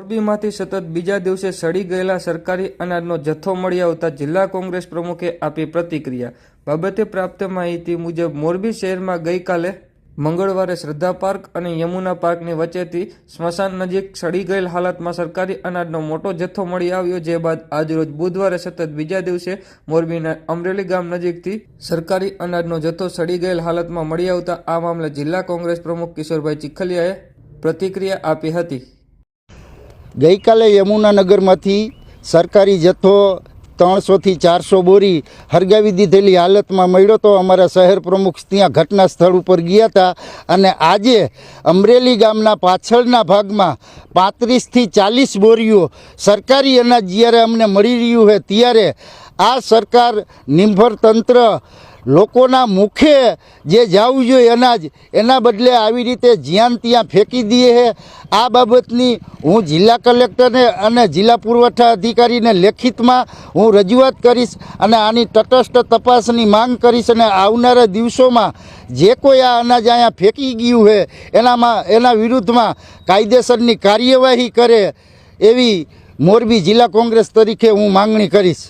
મોરબીમાંથી સતત બીજા દિવસે સડી ગયેલા સરકારી અનાજનો જથ્થો મળી આવતા જિલ્લા કોંગ્રેસ પ્રમુખે આપી પ્રતિક્રિયા. બાબતે પ્રાપ્ત માહિતી મુજબ, મોરબી શહેરમાં ગઈકાલે મંગળવારે શ્રદ્ધા પાર્ક અને યમુના પાર્કની વચ્ચેથી સ્મશાન નજીક સડી ગયેલ હાલતમાં સરકારી અનાજનો મોટો જથ્થો મળી આવ્યો, જે બાદ આજરોજ બુધવારે સતત બીજા દિવસે મોરબીના અમરેલી ગામ નજીકથી સરકારી અનાજનો જથ્થો સડી ગયેલ હાલતમાં મળી આવતા આ મામલે જિલ્લા કોંગ્રેસ પ્રમુખ કિશોરભાઈ ચીખલિયાએ પ્રતિક્રિયા આપી હતી. ગઈકાલે યમુનાનગરમાંથી સરકારી જથ્થો ત્રણસોથી ચારસો બોરી હરગાવી દીધેલી હાલતમાં મળ્યો તો અમારા શહેર પ્રમુખ ત્યાં ઘટના સ્થળ ઉપર ગયા હતા અને આજે અમરેલી ગામના પાછળના ભાગમાં પાંત્રીસથી ચાલીસ બોરીઓ સરકારી અનાજ જ્યારે અમને મળી રહ્યું છે ત્યારે આ સરકાર નિર્ભર તંત્ર લોકોના મુખે જે જવું જોઈએ અનાજ, એના બદલે આવી રીતે જ્યાં ત્યાં ફેંકી દે છે આ બાબતની હું જિલ્લા કલેક્ટરને અને જિલ્લા પુરવઠા અધિકારીને લેખિતમાં હું રજૂઆત કરીશ અને આની તટસ્થ તપાસની માંગ કરીશ અને આવનારા દિવસોમાં જે કોઈ આ અનાજ અહીંયા ફેંકી ગયું છે એનામાં, એના વિરુદ્ધમાં કાયદેસરની કાર્યવાહી કરે એવી મોરબી જિલ્લા કોંગ્રેસ તરીકે હું માંગણી કરીશ.